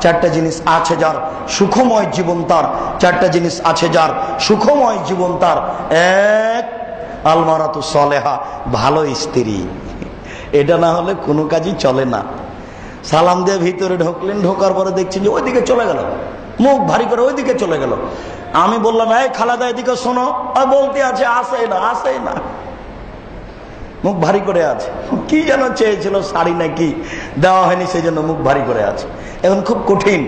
চারটা জিনিস আছে যার সুখময় জীবন তার। চারটা জিনিস আছে যার সুখময় জীবন তার। এক, আলমারাতু সলেহা, ভালো স্ত্রী। এটা না হলে কোনো কাজই চলে না। সালাম দিয়ে ভিতরে ঢুকলেন, ঢোকার পরে দেখছেন যে ওইদিকে চলে গেল। মুখ ভারী করে ওইদিকে চলে গেল। আমি বললাম, এই খালাদা, এদিকে শোনো। আর বলতে আছে আসে না আসে না। মুখ ভারী করে আছে। কি যেন চেয়েছিল, শাড়ি নাকি দেওয়া হয়নি, সেই জন্য মুখ ভারী করে আছে। এখন খুব কঠিন।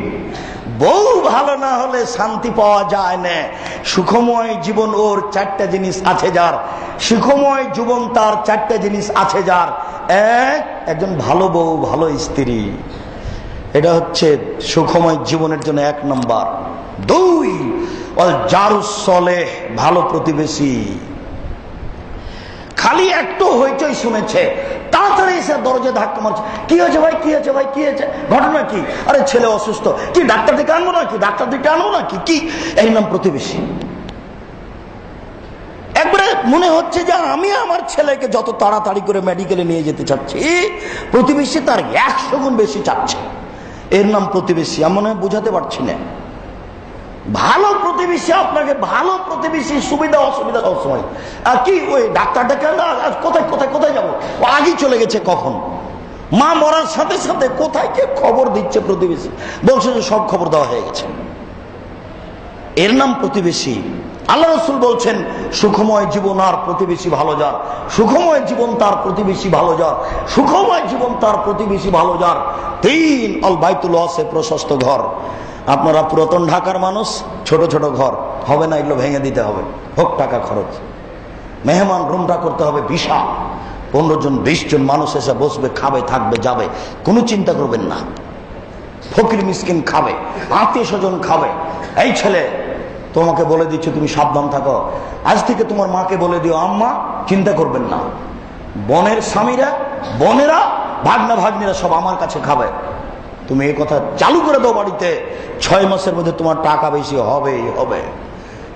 বউ ভালো না হলে শান্তি পাওয়া যায় না। সুখময় জীবন ওর চারটা জিনিস আছে যার। সুখময় জীবন তার চারটা জিনিস আছে যার। এক, একজন ভালো বউ, ভালো স্ত্রী। এটা হচ্ছে সুখময় জীবনের জন্য এক নম্বর। দুই জারুসলে ভালো প্রতিবেশী। খালি একটু হইচই শুনেছে। তাড়াতাড়ি এসে দরজা ধাক্কা মারছে। কি হয়েছে ভাই? কি হয়েছে ভাই? কি হয়েছে? ঘটনা কি? আরে ছেলে অসুস্থ। কি, ডাক্তার দিকে আনব নাকি? ডাক্তার দিকে আনব নাকি? কি? এই নাম প্রতিবেশী। একবারে মনে হচ্ছে যে আমি আমার ছেলেকে যত তাড়াতাড়ি করে মেডিকেলে নিয়ে যেতে চাচ্ছি, প্রতিবেশী তার একশো গুণ বেশি চাচ্ছে। এর নাম প্রতিবেশী। আমি মনে হয় বোঝাতে পারছি না। ভালো প্রতিবেশী আপনাকে ভালো প্রতিবেশী সুবিধা, অসুবিধা সবসময় আর কি, ওই ডাক্তারটা কেন আজ কোথায় কোথায় কোথায় যাব? ও আগেই চলে গেছে কখন? মা মরার সাথে সাথে কোথায় কে খবর দিচ্ছে প্রতিবেশী? বলছে যে সব খবর দেওয়া হয়ে গেছে। এর নাম প্রতিবেশী। আল্লাহ রসুল বলছেন, সুখময় জীবন আর প্রতিবেশী ভালো যার। সুখময় জীবন তার প্রতিবেশী ভালো যার। সুখময় জীবন তার প্রতিবেশী ভালো যার। তিন অল বাইতুল প্রশস্ত ঘর। আপনারা পুরাতন ঢাকার মানুষ, ছোট ছোট ঘর, হবে না, এগুলো ভেঙে দিতে হবে। হোক টাকা খরচ। মেহমান রুমটা করতে হবে বিশাল। পনেরো জন, বিশ জন মানুষ এসে বসবে, খাবে, থাকবে, যাবে। কোনো চিন্তা করবেন না। ফকির মিসকিন খাবে, আত্মীয় স্বজন খাবে। এই ছেলে, তোমাকে বলে দিচ্ছ, তুমি সাবধান থাকো। আজ থেকে তোমার মাকে বলে দিও, আম্মা, চিন্তা করবেন না। বনের স্বামীরা, বনেরা ভাগনা ভাগ্নিরা সব আমার কাছে খাবে। তুমি এই কথা চালু করে দাও বাড়িতে। ছয় মাসের মধ্যে তোমার টাকা বেশি হবেই হবে।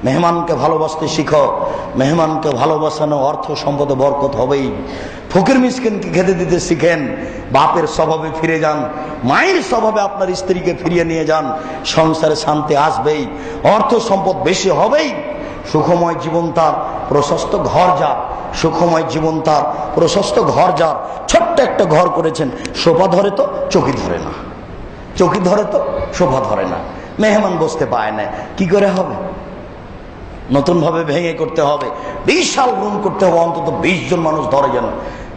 মেহমানকে ভালোবাসতে শিখো। মেহমানকে ভালোবাসানো অর্থ সম্পদে বরকত হবেই। ফকির মিসকিনকে খেতে দিতে শিখেন। বাপের স্বভাবে ফিরে যান। মায়ের স্বভাবে আপনার স্ত্রীকে ফিরিয়ে নিয়ে যান। সংসারে শান্তি আসবেই। অর্থ সম্পদ বেশি হবেই। সুখময় জীবন তার প্রশস্ত ঘর যার সুখময় জীবন তার প্রশস্ত ঘর যার ছোট্ট একটা ঘর করেছেন। শোভা ধরে তো চোখে ধরে না। চোখে ধরে তো, শোভা ধরে না। মেহমান বসতে পায় না। কি করে হবে? নতুন ভাবে ভেঙে করতে হবে। বিশাল রুম করতে হবে, অন্তত বিশ জন মানুষ ধরে যেন।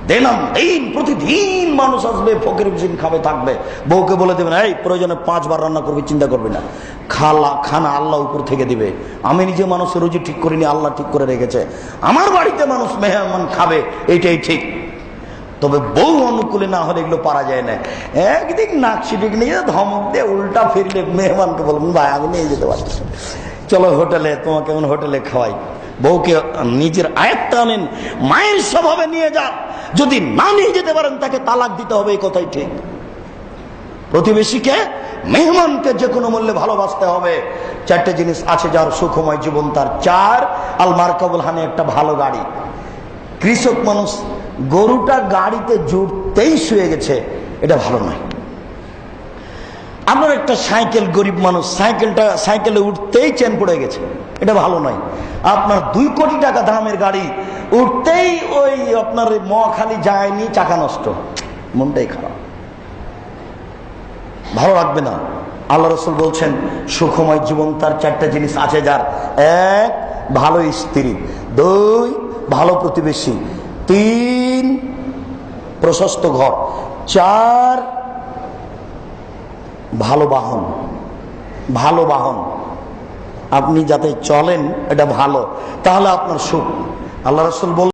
দিনাম দিন, প্রতিদিন মানুষ আসবে, ফকির বিসিন খাবে, থাকবে। বউকে বলে দেবেন, এই, প্রয়োজনে পাঁচবার রান্না করবি, চিন্তা করবি না। খালা, খানা আল্লাহ উপর থেকে দিবে। আমি নিজে মানুষের রুজি ঠিক করিনি, আল্লাহ ঠিক করে রেখেছে। আমার বাড়িতে মানুষ মেহমান খাবে এইটাই ঠিক। তবে বউ অনুকূলে না হলে এগুলো পারা যায় না। একদিন নাকশিটিক নিয়ে ধমক দিয়ে উল্টা ফিরলে মেহমানকে বলবেন, ভাই, আমি নিয়ে যেতে পারছি চলো হোটেলে, তোমাকে এখন হোটেলে খাওয়াই। বউকে নিজের আয়ত্তে আনেন মায়ের স্বভাবে নিয়ে যান। যদি না নিয়ে যেতে পারেন, তাকে তালাক দিতে হবে, এই কথাই ঠিক। প্রতিবেশীকে, মেহমানকে যে কোনো মূল্যে ভালোবাসতে হবে। চারটে জিনিস আছে যার সুখময় জীবন তার। চার, আল মার্কাবুল হানে একটা ভালো গাড়ি। কৃষক মানুষ গরুটা গাড়িতে জুড়তেই শুয়ে গেছে, এটা ভালো নয়। আপনার একটা সাইকেল, গরিব মানুষ, সাইকেলটা, সাইকেলে উঠতেই চেন পড়ে গেছে, এটা ভালো নয়। আপনার দুই কোটি টাকা দামের গাড়ি, উঠতেই ওই আপনার মহাখালি যায়নি, চাকা নষ্ট। মনটাই খারাপ। ভালো লাগবে না। আল্লাহ রসুল বলছেন, সুখময় জীবন তার চারটা জিনিস আছে যার। এক, ভালো স্ত্রী। দুই, ভালো প্রতিবেশী। তিন প্রশস্ত ঘর, চার ভালো বাহন ভালো বাহন। আপনি যাতে চলেন, এটা ভালো। তাহলে আপনার সুখ। আল্লাহ রসুল বল